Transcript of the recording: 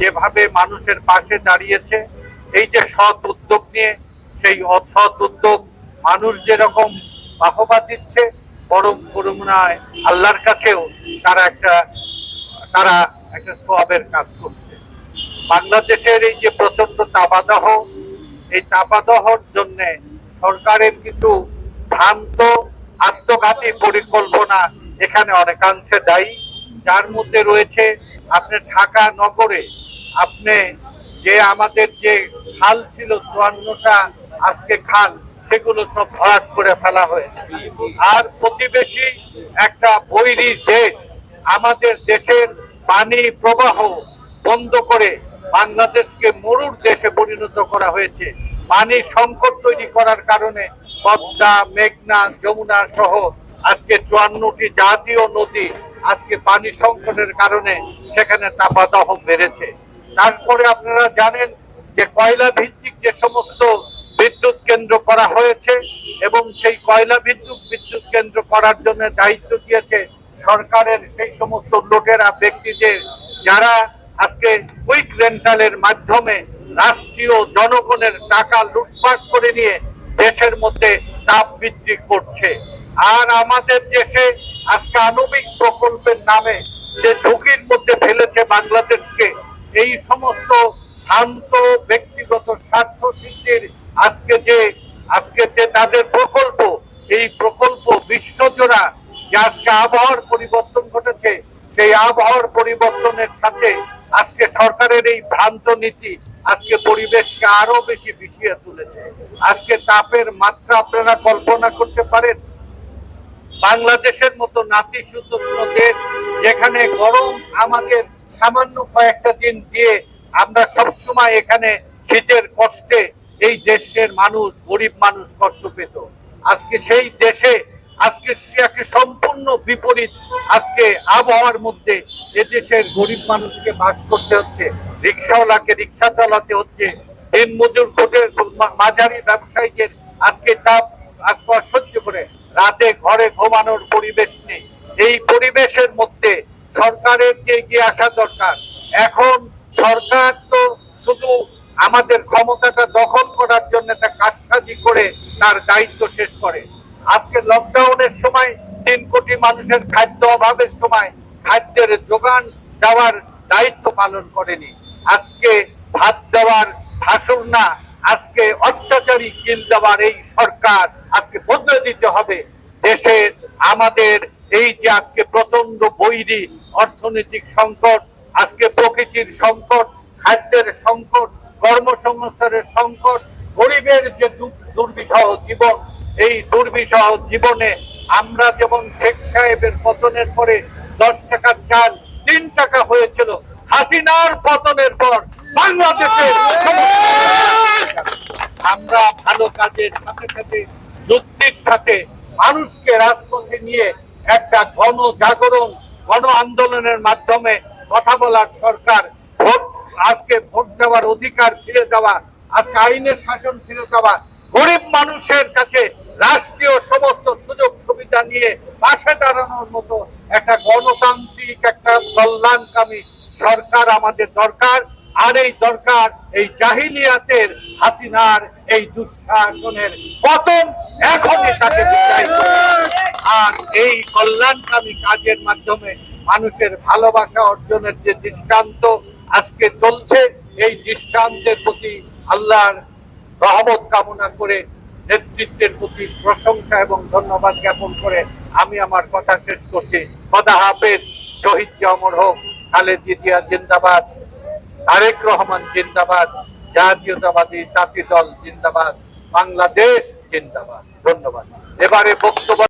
যেভাবে মানুষের পাশে দাঁড়িয়েছে, এই যে সৎ উদ্যোগ নিয়ে, সেই অসৎ উদ্যোগ মানুষ যেরকম বাহবা দিচ্ছে বরং করুণায় আল্লাহর কাছেও তারা একটা তারা একটা সবের কাজ করছে। বাংলাদেশের এই যে প্রচণ্ড তাপাদাহ, এই তাপাদহর জন্য সরকারের কিছু ভ্রান্ত আত্মঘাতী পরিকল্পনা এখানে অনেকাংশে দায়ী। যার মধ্যে রয়েছে, আপনি ঢাকা নগরে আপনি যে আমাদের যে খাল ছিল চুয়ান্নটা আজকে খাল, সেগুলো সব ভরাট করে ফেলা হয়েছে। আর প্রতিবেশী একটা বৈরী দেশ, আমাদের দেশের পানি প্রবাহ বন্ধ করে বাংলাদেশকে মরুর দেশে পরিণত করা হয়েছে। পানি সংকট তৈরি করার কারণে পদ্মা, মেঘনা, যমুনা সহ আজকে চুয়ান্নটি জাতীয় নদী আজকে পানি সংকটের কারণে সেখানে তাপাদাহ বেড়েছে। তারপরে আপনারা জানেন যে কয়লা ভিত্তিক যে সমস্ত বিদ্যুৎ কেন্দ্র করা হয়েছে এবং সেই কয়লা বিদ্যুৎ বিদ্যুৎ কেন্দ্র করার জন্য দায়িত্ব দিয়েছে সরকারের সেই সমস্ত লোকেরা, ব্যক্তিদের, যারা আজকে কুইক রেন্টালের মাধ্যমে রাষ্ট্রীয় জনগণের টাকা লুটপাট করে নিয়ে দেশের মধ্যে তাপ বৃদ্ধি করছে। আর আমাদের দেশে আজকে আণবিক প্রকল্পের নামে যে ঝুঁকির মধ্যে ফেলেছে বাংলাদেশকে এই সমস্ত শান্ত ব্যক্তিগত স্বার্থ সিদ্ধির আজকে যে আজকে যে তাদের প্রকল্প, এই প্রকল্প বিশ্বজোড়া যে আজকে আবহাওয়ার পরিবর্তন ঘটেছে, সেই আবহাওয়ার পরিবর্তনের সাথে আজকে সরকারের এই ভ্রান্ত নীতি আজকে পরিবেশকে আরও বেশি বিষিয়ে তুলেছে। আজকে তাপের মাত্রা আপনারা কল্পনা করতে পারেন। বাংলাদেশের মতো নাতিশীতোষ্ণ দেশ যেখানে গরম আমাদের সামান্য কয়েকটা দিন দিয়ে আমরা সবসময় এখানে শীতের কষ্টে এই দেশের মানুষ, গরিব মানুষ কষ্ট পেত। আজকে সেই দেশে, আজকে সেটাকে সম্পূর্ণ বিপরীত আজকে আবহাওয়ার মধ্যে এদেশের গরিব মানুষকে বাস করতে হচ্ছে, রিক্সাওয়ালাকে রিক্সা চালাতে হচ্ছে, দিন মজুর কোটের মাঝারি ব্যবসায়ীদের আজকে তাপ আজকে সহ্য করে। রাতে ঘরে ঘুমানোর পরিবেশ নেই। এই পরিবেশের মধ্যে সরকারের যে এগিয়ে আসা দরকার। এখন সরকার তো শুধু আমাদের ক্ষমতাটা দখল করার জন্য একটা কাজসাজি করে তার দায়িত্ব শেষ করে। আজকে লকডাউনের সময়, তিন কোটি মানুষের খাদ্য অভাবের সময় খাদ্যের যোগান দেওয়ার দায়িত্ব পালন করেনি। আজকে ভাত দেওয়ার ভাসুর না, আজকে অত্যাচারী কিল দেওয়ার এই সরকার আজকে বদলে দিতে হবে। দেশের, আমাদের এই যে আজকে বৈরী অর্থনৈতিক সংকট, আজকে প্রকৃতির সংকট, খাদ্যের সংকট, কর্মসংস্থানের সংকট, গরিবের যে দুর্বিষহ জীবন, এই দুর্বিষহ জীবনে আমরা যেমন শেখ সাহেবের পতনের পরে দশ টাকার চাল, তিন টাকা হয়েছিল, হাসিনার পতনের পর বাংলাদেশের আমরা ভালো কাজের সাথে সাথে, যুক্তির সাথে মানুষকে রাজপথে নিয়ে একটা গণ জাগরণ, গণ আন্দোলনের মাধ্যমে কথা বলার সরকার ভোট, আজকে ভোট দেওয়ার অধিকার ফিরে দেওয়া, আজকে আইনের শাসন ফিরে দেওয়া, গরিব মানুষের কাছে রাষ্ট্রীয় সমস্ত সুযোগ সুবিধা নিয়ে পাশে দাঁড়ানোর মতো একটা গণতান্ত্রিক একটা কল্যাণকামী সরকার আমাদের দরকার। আর এই দরকার এই জাহিলিয়াতের হাতিনার এই দুঃশাসনের পতন এখনই তাকে আর এই কল্যাণকামী কাজের মাধ্যমে মানুষের ভালোবাসা অর্জনের যে দৃষ্টান্ত আজকে চলছে, এই দৃষ্টান্তের প্রতি আল্লাহর রহমত কামনা করে, নেতৃত্বের প্রতি প্রশংসা এবং ধন্যবাদ জ্ঞাপন করে আমি আমার কথা শেষ করছি। খোদা হাফেজ, শহীদ অমর হোক, খালেদ জিয়া জিন্দাবাদ, তারেক রহমান জিন্দাবাদ, জাতীয়তাবাদী জাতি দল জিন্দাবাদ, বাংলাদেশ জিন্দাবাদ। ধন্যবাদ। এবারে বক্তব্য